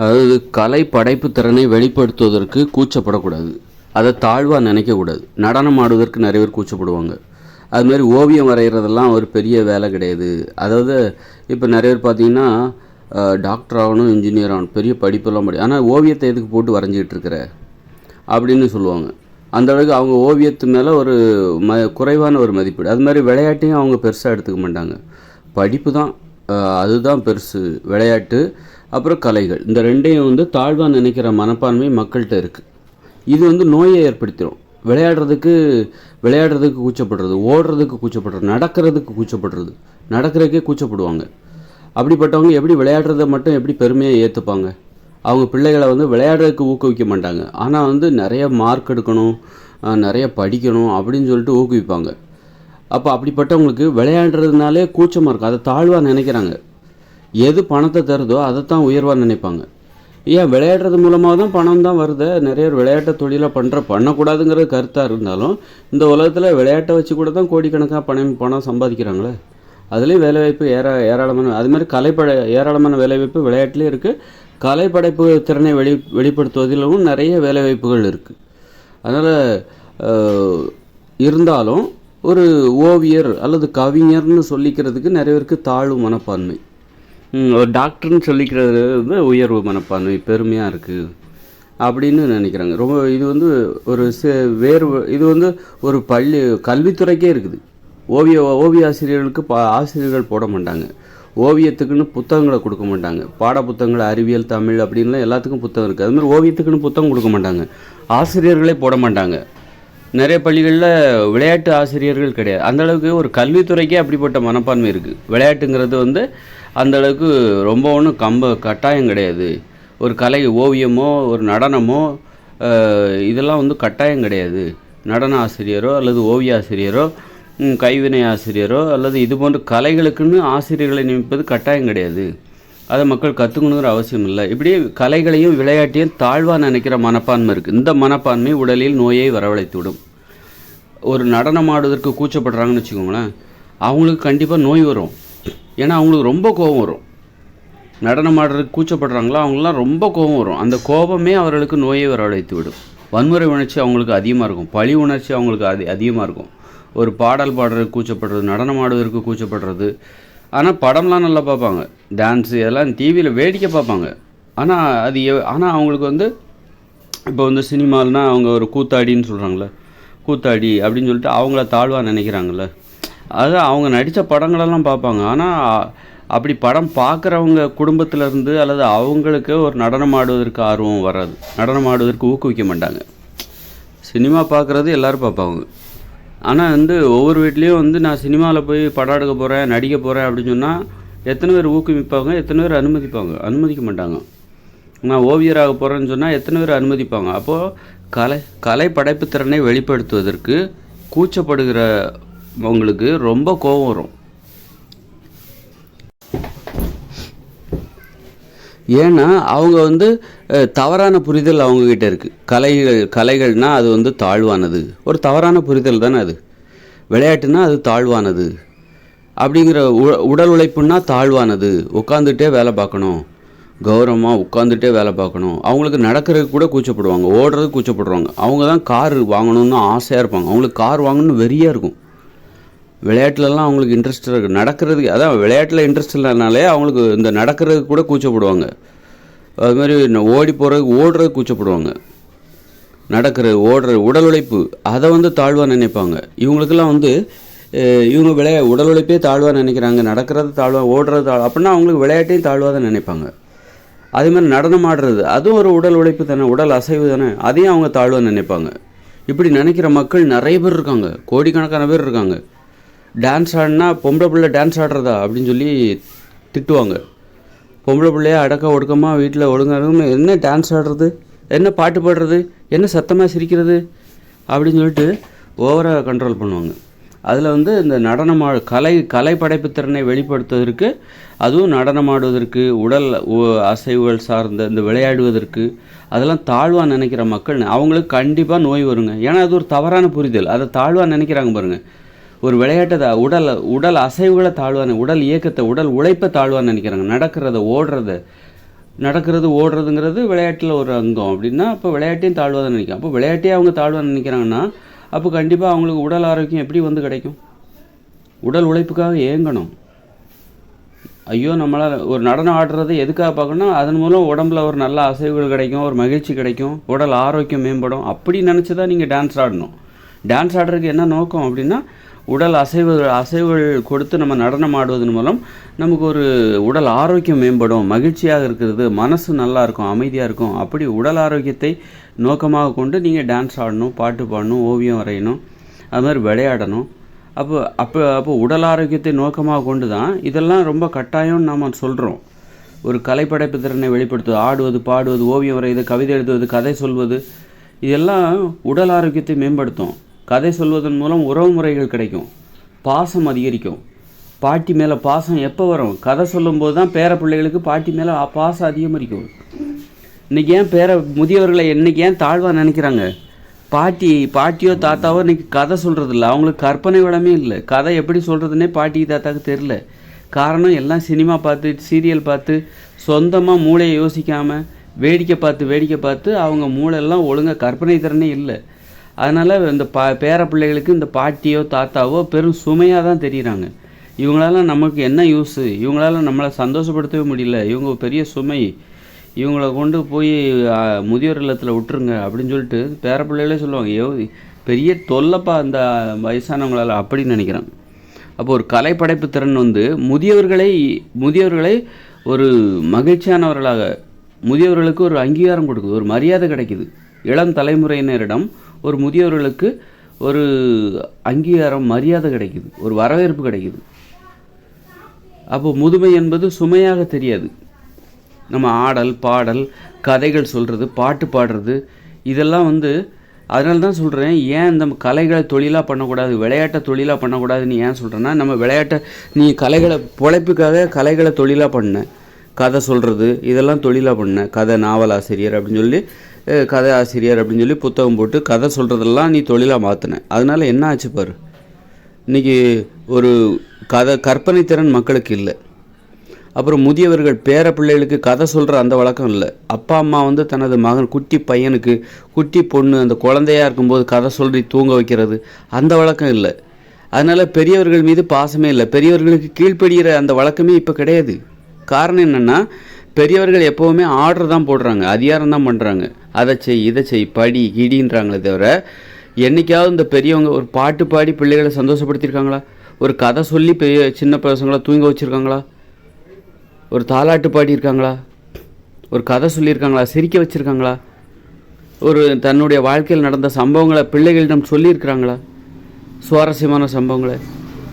அதாவது கலை படைப்பு திறனை வெளிப்படுத்துவதற்கு கூச்சப்படக்கூடாது. அதை தாழ்வாக நினைக்கக்கூடாது. நடனம் ஆடுவதற்கு நிறைய பேர் கூச்சப்படுவாங்க. அதுமாரி ஓவியம் வரைகிறதெல்லாம் ஒரு பெரிய வேலை கிடையாது. அதாவது இப்போ நிறைய பேர் பார்த்தீங்கன்னா டாக்டர் ஆகணும் இன்ஜினியர் ஆகணும் பெரிய படிப்பெல்லாம் முடியும் ஆனால் ஓவியத்தை எதுக்கு போட்டு வரைஞ்சிக்கிட்டு இருக்கிற? அப்படின்னு சொல்லுவாங்க. அந்த அளவுக்கு அவங்க ஓவியத்து மேலே ஒரு ம குறைவான ஒரு மதிப்பீடு. அது மாதிரி விளையாட்டையும் அவங்க பெருசாக எடுத்துக்க மாட்டாங்க. படிப்பு தான் அதுதான் பெருசு. விளையாட்டு அப்புறம் கலைகள். இந்த ரெண்டையும் வந்து தாழ்வாக நினைக்கிற மனப்பான்மை மக்கள்கிட்ட இருக்குது இது வந்து நோயை ஏற்படுத்திடும் விளையாடுறதுக்கு விளையாடுறதுக்கு கூச்சப்படுறது ஓடுறதுக்கு கூச்சப்படுறது நடக்கிறதுக்கு கூச்சப்படுறது நடக்கிறதுக்கே கூச்சப்படுவாங்க. அப்படிப்பட்டவங்க எப்படி விளையாடுறத மட்டும் எப்படி பெருமையாக ஏற்றுப்பாங்க அவங்க பிள்ளைகளை வந்து விளையாடுறதுக்கு ஊக்குவிக்க மாட்டாங்க. ஆனால் வந்து நிறைய மார்க் எடுக்கணும் நிறைய படிக்கணும் அப்படின்னு சொல்லிட்டு ஊக்குவிப்பாங்க. அப்போ அப்படிப்பட்டவங்களுக்கு விளையாடுறதுனாலே கூச்சமாக இருக்கும். அதை தாழ்வாக நினைக்கிறாங்க. எது பணத்தை தருதோ அதை தான் உயர்வாக நினைப்பாங்க. ஏன் விளையாடுறது மூலமாக தான் பணம் தான் வருது? நிறைய விளையாட்டை தொழிலாக பண்ணுற பண்ணக்கூடாதுங்கிற கருத்தாக இருந்தாலும் இந்த உலகத்தில் விளையாட்டை வச்சு கூட தான் கோடிக்கணக்காக பணம் பணம் சம்பாதிக்கிறாங்களே. அதுலேயும் வேலைவாய்ப்பு ஏற ஏராளமான அது மாதிரி கலைப்பட ஏராளமான வேலைவாய்ப்பு விளையாட்டுலேயும் இருக்குது கலைப்படைப்பு திறனை வெளி வெளிப்படுத்துவதிலும் நிறைய வேலைவாய்ப்புகள் இருக்குது அதனால் இருந்தாலும் ஒரு ஓவியர் அல்லது கவிஞர்னு சொல்லிக்கிறதுக்கு நிறைய பேருக்கு தாழ்வு மனப்பான்மை. ஒரு டாக்டர்னு சொல்லிக்கிறது வந்து உயர்வு மனப்பான்மை பெருமையாக இருக்குது அப்படின்னு நினைக்கிறாங்க. ரொம்ப இது வந்து ஒரு சே- வேறு இது வந்து ஒரு பள்ளி கல்வித்துறைக்கே இருக்குது. ஓவிய ஓவிய ஆசிரியர்களுக்கு பா ஆசிரியர்கள் போட மாட்டாங்க. ஓவியத்துக்குன்னு புத்தகங்களை கொடுக்க மாட்டாங்க. பாட புத்தகங்கள் அறிவியல் தமிழ் அப்படின்லாம் எல்லாத்துக்கும் புத்தகம் இருக்குது அதுமாதிரி ஓவியத்துக்குன்னு புத்தகம் கொடுக்க மாட்டாங்க. ஆசிரியர்களே போட மாட்டாங்க. நிறைய பள்ளிகளில் விளையாட்டு ஆசிரியர்கள் கிடையாது. அந்தளவுக்கு ஒரு கல்வித்துறைக்கே அப்படிப்பட்ட மனப்பான்மை இருக்குது விளையாட்டுங்கிறது வந்து அந்த அளவுக்கு ரொம்ப ஒன்றும் கம்ப கட்டாயம் கிடையாது. ஒரு கலை ஓவியமோ ஒரு நடனமோ இதெல்லாம் வந்து கட்டாயம் கிடையாது. நடன ஆசிரியரோ அல்லது ஓவிய ஆசிரியரோ கைவினை ஆசிரியரோ அல்லது இது போன்ற கலைகளுக்குன்னு ஆசிரியர்களை நியமிப்பது கட்டாயம் கிடையாது. அதை மக்கள் கற்றுக்கணுங்கிற அவசியம் இல்லை. இப்படி கலைகளையும் விளையாட்டையும் தாழ்வாக நினைக்கிற மனப்பான்மை இருக்குது இந்த மனப்பான்மை உடலில் நோயை வரவழைத்து விடும் ஒரு நடனம் ஆடுவதற்கு கூச்சப்படுறாங்கன்னு வச்சுக்கோங்களேன் அவங்களுக்கு கண்டிப்பாக நோய் வரும். ஏன்னா அவங்களுக்கு ரொம்ப கோபம் வரும். நடனம் ஆடுறதுக்கு கூச்சப்படுறாங்களோ அவங்களாம் ரொம்ப கோபம் வரும். அந்த கோபமே அவர்களுக்கு நோயை வரவழைத்து விடும் வன்முறை உணர்ச்சி அவங்களுக்கு அதிகமாக இருக்கும். பழி உணர்ச்சி அவங்களுக்கு அதி அதிகமாக இருக்கும். ஒரு பாடல் பாடுறதுக்கு கூச்சப்படுறது நடனம் ஆடுவதற்கு கூச்சப்படுறது. ஆனால் படம்லாம் நல்லா பார்ப்பாங்க. டான்ஸு இதெல்லாம் டிவியில் வேடிக்கை பார்ப்பாங்க. ஆனால் அது ஆனால் அவங்களுக்கு வந்து இப்போ வந்து சினிமால்னா அவங்க ஒரு கூத்தாடின்னு சொல்கிறாங்களே கூத்தாடி அப்படின்னு சொல்லிட்டு அவங்கள தாழ்வாக நினைக்கிறாங்கள்ல அது அவங்க நடித்த படங்களெல்லாம் பார்ப்பாங்க. ஆனால் அப்படி படம் பார்க்குறவங்க குடும்பத்திலேருந்து அல்லது அவங்களுக்கு ஒரு நடனம் ஆடுவதற்கு ஆர்வம் வராது. நடனம் ஆடுவதற்கு ஊக்குவிக்க மாட்டாங்க. சினிமா பார்க்குறது எல்லோரும் பார்ப்பாங்க. ஆனால் வந்து ஒவ்வொரு வீட்லேயும் வந்து நான் சினிமாவில் போய் படம் எடுக்க போகிறேன் நடிக்க போகிறேன் அப்படின்னு சொன்னால் எத்தனை பேர் ஊக்குவிப்பாங்க எத்தனை பேர் அனுமதிப்பாங்க? அனுமதிக்க மாட்டாங்க. நான் ஓவியராக போகிறேன்னு சொன்னால் எத்தனை பேர் அனுமதிப்பாங்க? அப்போது கலை கலை படைப்பு திறனை வெளிப்படுத்துவதற்கு கூச்சப்படுகிற அவங்களுக்கு ரொம்ப கோபம் வரும். ஏன்னா அவங்க வந்து தவறான புரிதல் அவங்கக்கிட்ட இருக்குது கலைகள் கலைகள்னால் அது வந்து தாழ்வானது. ஒரு தவறான புரிதல் தானே அது. விளையாட்டுனா அது தாழ்வானது. அப்படிங்கிற உ- உடல் உழைப்புன்னா தாழ்வானது. உட்காந்துட்டே வேலை பார்க்கணும். கௌரவமாக உட்காந்துட்டே வேலை பார்க்கணும். அவங்களுக்கு நடக்கிறதுக்கு கூட கூச்சப்படுவாங்க. ஓடுறதுக்கு கூச்சப்படுவாங்க. அவங்க தான் கார் வாங்கணும்னு ஆசையாக இருப்பாங்க. அவங்களுக்கு கார் வாங்கணும்னு வெறியாக இருக்கும். விளையாட்டுலலாம் அவங்களுக்கு இன்ட்ரெஸ்ட் இருக்குது நடக்கிறதுக்கு அதான் விளையாட்டில் இன்ட்ரெஸ்ட் இல்லைனாலே அவங்களுக்கு இந்த நடக்கிறதுக்கு கூட கூச்சப்படுவாங்க. அது மாதிரி ஓடி போகிறதுக்கு ஓடுறதுக்கு கூச்சப்படுவாங்க. நடக்கிறது ஓடுற உடல் உழைப்பு அதை வந்து தாழ்வாக நினைப்பாங்க. இவங்களுக்கெல்லாம் வந்து இவங்க விளையா உடல் உழைப்பே தாழ்வாக நினைக்கிறாங்க. நடக்கிறது தாழ்வாக ஓடுறது தாழ் அப்படின்னா அவங்களுக்கு விளையாட்டையும் தாழ்வாக தான் நினைப்பாங்க. அதே மாதிரி நடனம் ஆடுறது அதுவும் ஒரு உடல் உழைப்பு தானே உடல் அசைவு தானே அதையும் அவங்க தாழ்வாக நினைப்பாங்க. இப்படி நினைக்கிற மக்கள் நிறைய பேர் இருக்காங்க கோடிக்கணக்கான பேர் இருக்காங்க. டான்ஸ் ஆடினா பொம்பளை பிள்ளை டான்ஸ் ஆடுறதா அப்படின்னு சொல்லி திட்டுவாங்க. பொம்பளை பிள்ளைய அடக்க ஒடுக்கமாக வீட்டில் ஒழுங்காக என்ன டான்ஸ் ஆடுறது என்ன பாட்டு பாடுறது என்ன சத்தமாக சிரிக்கிறது அப்படின்னு சொல்லிட்டு ஓவராக கண்ட்ரோல் பண்ணுவாங்க. அதில் வந்து இந்த நடனமா கலை கலை படைப்பு திறனை வெளிப்படுத்துவதற்கு அதுவும் நடனமாடுவதற்கு உடல் அசைவுகள் சார்ந்த இந்த விளையாடுவதற்கு அதெல்லாம் தாழ்வாக நினைக்கிற மக்கள் அவங்களுக்கு கண்டிப்பாக நோய் வருங்க. ஏன்னா அது ஒரு தவறான புரிதல். அதை தாழ்வாக நினைக்கிறாங்க பாருங்கள் ஒரு விளையாட்டை உடல் உடல் அசைவுகளை தாழ்வான உடல் இயக்கத்தை உடல் உழைப்பை தாழ்வாக நினைக்கிறாங்க. நடக்கிறத ஓடுறத. நடக்கிறது ஓடுறதுங்கிறது விளையாட்டில் ஒரு அங்கம். அப்படின்னா அப்போ விளையாட்டையும் தாழ்வாக தான் நினைக்கும். அப்போ விளையாட்டையே அவங்க தாழ்வாக நினைக்கிறாங்கன்னா அப்போ கண்டிப்பாக அவங்களுக்கு உடல் ஆரோக்கியம் எப்படி வந்து கிடைக்கும்? உடல் உழைப்புக்காக ஏங்கணும். ஐயோ நம்மளால் ஒரு நடனம் ஆடுறது எதுக்காக பார்க்கணும் அதன் மூலம் உடம்புல ஒரு நல்ல அசைவுகள் கிடைக்கும் ஒரு மகிழ்ச்சி கிடைக்கும் உடல் ஆரோக்கியம் மேம்படும். அப்படி நினச்சி தான் நீங்கள் டான்ஸ் ஆடணும். டான்ஸ் ஆடுறதுக்கு என்ன நோக்கம் அப்படின்னா உடல் அசைவுகள் அசைவுகள் கொடுத்து நம்ம நடனம் ஆடுவதன் மூலம் நமக்கு ஒரு உடல் ஆரோக்கியம் மேம்படும் மகிழ்ச்சியாக இருக்கிறது மனசு நல்லா இருக்கும் அமைதியாக இருக்கும். அப்படி உடல் ஆரோக்கியத்தை நோக்கமாக கொண்டு நீங்கள் டான்ஸ் ஆடணும் பாட்டு பாடணும் ஓவியம் வரையணும் அது மாதிரி விளையாடணும். அப்போ அப்போ அப்போ உடல் ஆரோக்கியத்தை நோக்கமாக கொண்டு தான் இதெல்லாம் ரொம்ப கட்டாயம்னு நாம் சொல்கிறோம் ஒரு கலைப்படைப்பு திறனை வெளிப்படுத்துவது ஆடுவது பாடுவது ஓவியம் வரைவது கவிதை எழுதுவது கதை சொல்வது இதெல்லாம் உடல் ஆரோக்கியத்தை மேம்படுத்தும். கதை சொல்வதன் மூலம் உறவு முறைகள் கிடைக்கும். பாசம் அதிகரிக்கும். பாட்டி மேலே பாசம் எப்போ வரும்? கதை சொல்லும்போது தான் பேர பிள்ளைகளுக்கு பாட்டி மேலே பாசம் அதிகமரிக்கும். இன்றைக்கி ஏன் பேர முதியவர்களை என்றைக்கு ஏன் தாழ்வாக நினைக்கிறாங்க? பாட்டி பாட்டியோ தாத்தாவோ இன்றைக்கி கதை சொல்கிறது இல்லை அவங்களுக்கு கற்பனை வளமே இல்லை. கதை எப்படி சொல்கிறதுனே பாட்டி தாத்தாவுக்கு தெரில காரணம் எல்லாம் சினிமா பார்த்து சீரியல் பார்த்து சொந்தமாக மூளையை யோசிக்காமல் வேடிக்கை பார்த்து வேடிக்கை பார்த்து அவங்க மூளையெல்லாம் ஒழுங்காக கற்பனை திறனே இல்லை. அதனால் இந்த பா பேர பிள்ளைகளுக்கு இந்த பாட்டியோ தாத்தாவோ பெரும் சுமையாக தான் தெரிகிறாங்க இவங்களால நமக்கு என்ன யூஸு இவங்களால நம்மளை சந்தோஷப்படுத்தவே முடியல. இவங்க பெரிய சுமை. இவங்கள கொண்டு போய் முதியோர் இல்லத்தில் விட்டுருங்க அப்படின்னு சொல்லிட்டு பேர பிள்ளைகளே சொல்லுவாங்க ஐயோ பெரிய தொல்லைப்பா அந்த வயசானவங்களால் அப்படின்னு நினைக்கிறேன் அப்போ ஒரு கலைப்படைப்பு திறன் வந்து முதியவர்களை முதியவர்களை ஒரு மகிழ்ச்சியானவர்களாக முதியவர்களுக்கு ஒரு அங்கீகாரம் கொடுக்குது ஒரு மரியாதை கிடைக்குது. இளம் தலைமுறையினரிடம் ஒரு முதியவர்களுக்கு ஒரு அங்கீகாரம் மரியாதை கிடைக்குது ஒரு வரவேற்பு கிடைக்குது. அப்போ முதுமை என்பது சுமையாக தெரியாது. நம்ம ஆடல் பாடல் கதைகள் சொல்கிறது பாட்டு பாடுறது இதெல்லாம் வந்து அதனால தான் சொல்கிறேன் ஏன் இந்த கலைகளை தொழிலாக பண்ணக்கூடாது விளையாட்டை தொழிலாக பண்ணக்கூடாதுன்னு ஏன் சொல்கிறேன்னா நம்ம விளையாட்டை நீ கலைகளை பிழைப்புக்காக கலைகளை தொழிலாக பண்ண கதை சொல்கிறது இதெல்லாம் தொழிலாக பண்ண கதை நாவல் ஆசிரியர் அப்படின்னு சொல்லி கதை ஆசிரியர் அப்படின்னு சொல்லி புத்தகம் போட்டு கதை சொல்கிறதெல்லாம் நீ தொழிலாக மாற்றின அதனால் என்ன ஆச்சு பாரு? இன்றைக்கி ஒரு கதை கற்பனை திறன் மக்களுக்கு இல்லை. அப்புறம் முதியவர்கள் பேர பிள்ளைகளுக்கு கதை சொல்கிற அந்த வழக்கம் இல்லை. அப்பா அம்மா வந்து தனது மகன் குட்டி பையனுக்கு குட்டி பொண்ணு அந்த குழந்தையா இருக்கும்போது கதை சொல்லி தூங்க வைக்கிறது. அந்த வழக்கம் இல்லை. அதனால் பெரியவர்கள் மீது பாசமே இல்லை. பெரியவர்களுக்கு கீழ்ப்படுகிற அந்த வழக்கமே இப்போ கிடையாது. காரணம் என்னென்னா பெரியவர்கள் எப்போவுமே ஆர்டர் தான் போடுறாங்க. அதிகாரம் தான் பண்ணுறாங்க அதை செய் இதை செய் படி கிடின்றாங்களே தவிர என்னைக்காவது இந்த பெரியவங்க ஒரு பாட்டு பாடி பிள்ளைகளை சந்தோஷப்படுத்தியிருக்காங்களா? ஒரு கதை சொல்லி பெரிய சின்ன பசங்களை தூங்க வச்சுருக்காங்களா? ஒரு தாலாட்டு பாடியிருக்காங்களா? ஒரு கதை சொல்லியிருக்காங்களா? சிரிக்க வச்சுருக்காங்களா? ஒரு தன்னுடைய வாழ்க்கையில் நடந்த சம்பவங்களை பிள்ளைகளிடம் சொல்லியிருக்கிறாங்களா? சுவாரஸ்யமான சம்பவங்களை.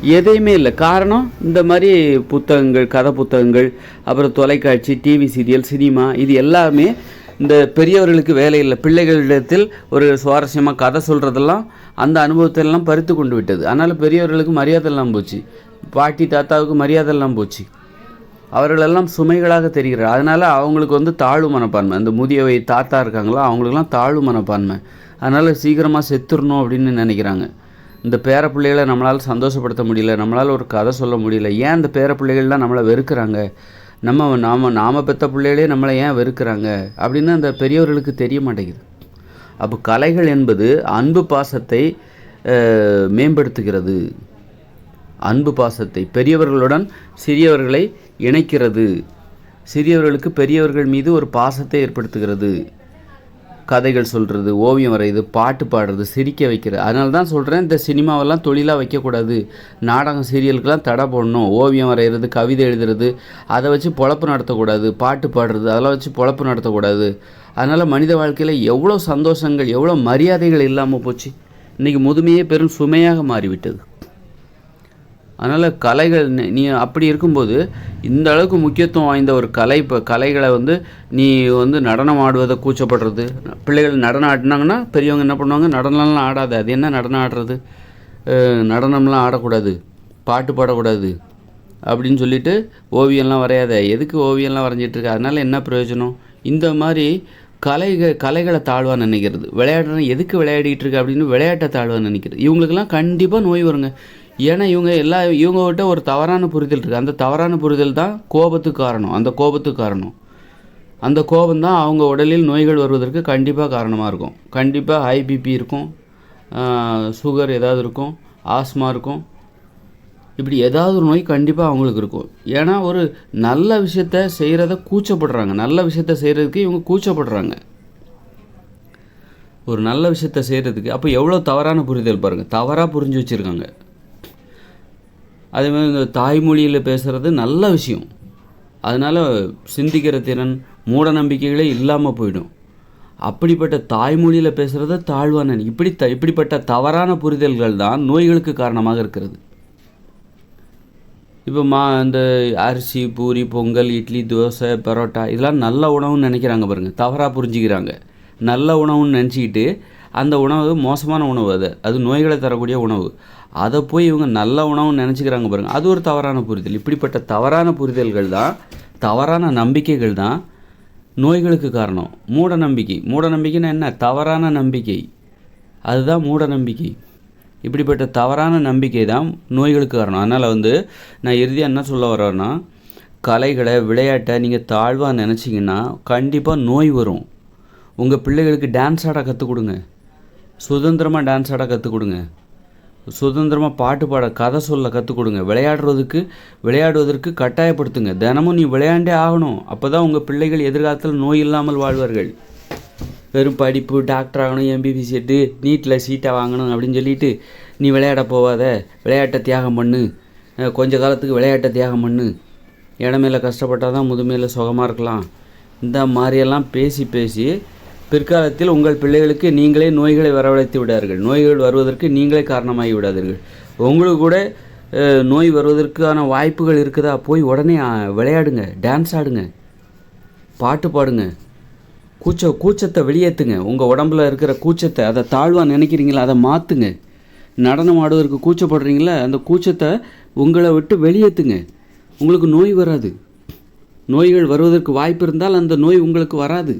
எதையுமே இல்லை. காரணம் இந்த மாதிரி புத்தகங்கள் கதை புத்தகங்கள் அப்புறம் தொலைக்காட்சி டிவி சீரியல் சினிமா இது எல்லாமே இந்த பெரியவர்களுக்கு வேலை இல்லை. பிள்ளைகளிடத்தில் ஒரு சுவாரஸ்யமாக கதை சொல்கிறதெல்லாம் அந்த அனுபவத்தெல்லாம் பறித்து கொண்டு விட்டது. அதனால் பெரியவர்களுக்கு மரியாதை எல்லாம் போச்சு. பாட்டி தாத்தாவுக்கு மரியாதை எல்லாம் போச்சு. அவர்களெல்லாம் சுமைகளாக தெரிகிறார் அதனால் அவங்களுக்கு வந்து தாழ்வு மனப்பான்மை. அந்த முதியவை தாத்தா இருக்காங்களோ அவங்களுக்கெல்லாம் தாழ்வு மனப்பான்மை. அதனால் சீக்கிரமாக செத்துடணும் அப்படின்னு நினைக்கிறாங்க. இந்த பேர பிள்ளைகளை நம்மளால் சந்தோஷப்படுத்த முடியல நம்மளால் ஒரு கதை சொல்ல முடியல. ஏன் இந்த பேர பிள்ளைகள்லாம் நம்மளை வெறுக்கிறாங்க? நம்ம நாம் நாம் பெற்ற பிள்ளைகளே நம்மளை ஏன் வெறுக்கிறாங்க? அப்படின்னு அந்த பெரியவர்களுக்கு தெரிய மாட்டேங்குது. அப்போ கலைகள் என்பது அன்பு பாசத்தை மேம்படுத்துகிறது. அன்பு பாசத்தை பெரியவர்களுடன் சிறியவர்களை இணைக்கிறது. சிறியவர்களுக்கு பெரியவர்கள் மீது ஒரு பாசத்தை ஏற்படுத்துகிறது. கதைகள் சொல்கிறது ஓவியம் வரைகிறது பாட்டு பாடுறது சிரிக்க வைக்கிறது. அதனால தான் சொல்கிறேன் இந்த சினிமாவெல்லாம் தொழிலாக வைக்கக்கூடாது. நாடகம் சீரியலுக்கெல்லாம் தடை போடணும். ஓவியம் வரைகிறது கவிதை எழுதுறது அதை வச்சு பொழப்பு நடத்தக்கூடாது. பாட்டு பாடுறது அதெல்லாம் வச்சு பொழப்பு நடத்தக்கூடாது. அதனால் மனித வாழ்க்கையில் எவ்வளோ சந்தோஷங்கள் எவ்வளோ மரியாதைகள் இல்லாமல் போச்சு. இன்றைக்கி முதுமையே பெரும் சுமையாக மாறிவிட்டது. அதனால் கலைகள் நீ- அப்படி இருக்கும்போது இந்த அளவுக்கு முக்கியத்துவம் வாய்ந்த ஒரு கலை இப்போ கலைகளை வந்து நீ வந்து நடனம் ஆடுவதை கூச்சப்படுறது. பிள்ளைகள் நடனம் ஆடினாங்கன்னா பெரியவங்க என்ன பண்ணுவாங்க? நடனம்லாம் ஆடாது. அது என்ன நடனம் ஆடுறது? நடனம்லாம் ஆடக்கூடாது. பாட்டு பாடக்கூடாது. அப்படின்னு சொல்லிட்டு ஓவியம்லாம் வரையாத. எதுக்கு ஓவியம்லாம் வரைஞ்சிட்டுருக்கு அதனால் என்ன பிரயோஜனம்? இந்த மாதிரி கலைகள் கலைகளை தாழ்வாக நினைக்கிறது. விளையாடுறேன் எதுக்கு விளையாடிட்டு அப்படின்னு விளையாட்டை தாழ்வாக நினைக்கிறது. இவங்களுக்கெல்லாம் கண்டிப்பாக நோய் வருங்க. ஏன்னா இவங்க எல்லா இவங்ககிட்ட ஒரு தவறான புரிதல் இருக்குது அந்த தவறான புரிதல் தான் கோபத்துக்கு காரணம். அந்த கோபத்துக்கு காரணம். அந்த கோபம் தான் அவங்க உடலில் நோய்கள் வருவதற்கு கண்டிப்பாக காரணமாக இருக்கும். கண்டிப்பாக ஹை பிபி இருக்கும். சுகர் ஏதாவது இருக்கும். ஆஸ்மா இருக்கும். இப்படி ஏதாவது ஒரு நோய் கண்டிப்பாக அவங்களுக்கு இருக்கும். ஏன்னா ஒரு நல்ல விஷயத்த செய்கிறத கூச்சப்படுறாங்க. நல்ல விஷயத்த செய்கிறதுக்கு இவங்க கூச்சப்படுறாங்க. ஒரு நல்ல விஷயத்த செய்கிறதுக்கு அப்போ எவ்வளோ தவறான புரிதல் பாருங்கள் தவறாக புரிஞ்சு வச்சுருக்காங்க. அதே மாதிரி இந்த தாய்மொழியில் பேசுகிறது நல்ல விஷயம். அதனால் சிந்திக்கிற திறன் மூட நம்பிக்கைகளே இல்லாமல் போயிடும். அப்படிப்பட்ட தாய்மொழியில் பேசுகிறத தாழ்வான இப்படி த இப்படிப்பட்ட தவறான புரிதல்கள் தான் நோய்களுக்கு காரணமாக இருக்கிறது. இப்போ மா இந்த அரிசி பூரி பொங்கல் இட்லி தோசை பரோட்டா இதெல்லாம் நல்ல உணவுன்னு நினைக்கிறாங்க பாருங்கள் தவறாக புரிஞ்சுக்கிறாங்க. நல்ல உணவுன்னு நினச்சிக்கிட்டு அந்த உணவு மோசமான உணவு அது. அது நோய்களை தரக்கூடிய உணவு. அதை போய் இவங்க நல்ல உணவுன்னு நினச்சிக்கிறாங்க பாருங்கள் அது ஒரு தவறான புரிதல். இப்படிப்பட்ட தவறான புரிதல்கள் தான் தவறான நம்பிக்கைகள் தான் நோய்களுக்கு காரணம். மூட நம்பிக்கை. மூட நம்பிக்கைன்னா என்ன? தவறான நம்பிக்கை. அதுதான் மூட நம்பிக்கை. இப்படிப்பட்ட தவறான நம்பிக்கை தான் நோய்களுக்கு காரணம். அதனால் வந்து நான் இறுதியாக என்ன சொல்ல வரேன்னா கலைகளை விளையாட்டை நீங்கள் தாழ்வாக நினச்சிங்கன்னா கண்டிப்பாக நோய் வரும். உங்கள் பிள்ளைகளுக்கு டான்ஸ் ஆட கற்றுக் கொடுங்க. சுதந்திரமாக டான்ஸ் ஆட கற்றுக் கொடுங்க. சுதந்திரமாக பாட்டு பாட கதை சொல்ல கற்றுக் கொடுங்க விளையாடுறதுக்கு விளையாடுவதற்கு கட்டாயப்படுத்துங்க. தினமும் நீ விளையாண்டே ஆகணும். அப்போ தான் உங்கள் பிள்ளைகள் எதிர்காலத்தில் நோய் இல்லாமல் வாழ்வார்கள். வெறும் படிப்பு டாக்டர் ஆகணும் எம்பிபி செட்டு நீட்டில் சீட்டை வாங்கணும் அப்படின்னு சொல்லிட்டு நீ விளையாட போவாத. விளையாட்டை தியாகம் பண்ணு. கொஞ்ச காலத்துக்கு விளையாட்டை தியாகம் பண்ணு. இடமேல கஷ்டப்பட்டால் தான் முதுமையில் சுகமாக இருக்கலாம். இந்த மாதிரியெல்லாம் பேசி பேசி பிற்காலத்தில் உங்கள் பிள்ளைகளுக்கு நீங்களே நோய்களை வரவழைத்து விடார்கள் நோய்கள் வருவதற்கு நீங்களே காரணமாகி விடாதீர்கள். உங்களுக்கு கூட நோய் வருவதற்கான வாய்ப்புகள் இருக்குதா? போய் உடனே விளையாடுங்க டான்ஸ் ஆடுங்க பாட்டு பாடுங்க கூச்ச கூச்சத்தை வெளியேற்றுங்க உங்கள் உடம்புல இருக்கிற கூச்சத்தை அதை தாழ்வாக நினைக்கிறீங்களா? அதை மாற்றுங்க நடனம் ஆடுவதற்கு கூச்சப்படுறீங்களா? அந்த கூச்சத்தை உங்களை விட்டு வெளியேற்றுங்க உங்களுக்கு நோய் வராது. நோய்கள் வருவதற்கு வாய்ப்பு இருந்தால் அந்த நோய் உங்களுக்கு வராது.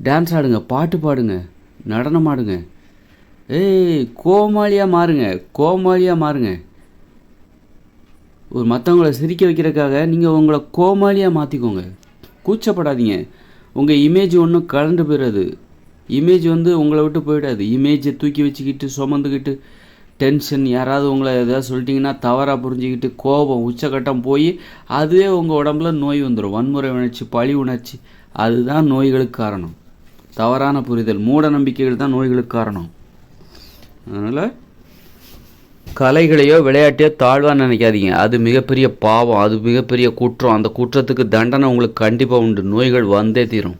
டான்ஸ் ஆடுங்க பாட்டு பாடுங்க நடனம் ஆடுங்க. ஏய் கோமாளியாக மாறுங்க கோமாளியாக மாறுங்க. ஒரு மற்றவங்கள சிரிக்க வைக்கிறதுக்காக நீங்கள் உங்களை கோமாளியாக மாற்றிக்கோங்க கூச்சப்படாதீங்க. உங்கள் இமேஜ் ஒன்றும் கலண்டு போயிடாது இமேஜ் வந்து உங்களை விட்டு போயிடாது. இமேஜை தூக்கி வச்சுக்கிட்டு சுமந்துக்கிட்டு டென்ஷன் யாராவது உங்களை எதாவது சொல்லிட்டிங்கன்னா தவறாக புரிஞ்சுக்கிட்டு கோபம் உச்சக்கட்டம் போய் அதுவே உங்கள் உடம்புல நோய் வந்துடும் வன்முறை உணர்ச்சி பழி உணர்ச்சி. அதுதான் நோய்களுக்கு காரணம். தவறான புரிதல் மூட நம்பிக்கைகள் தான் நோய்களுக்கு காரணம். அதனால் கலைகளையோ விளையாட்டையோ தாழ்வாக நினைக்காதீங்க. அது மிகப்பெரிய பாவம் அது மிகப்பெரிய குற்றம். அந்த குற்றத்துக்கு தண்டனை உங்களுக்கு கண்டிப்பாக உண்டு. நோய்கள் வந்தே தீரும்.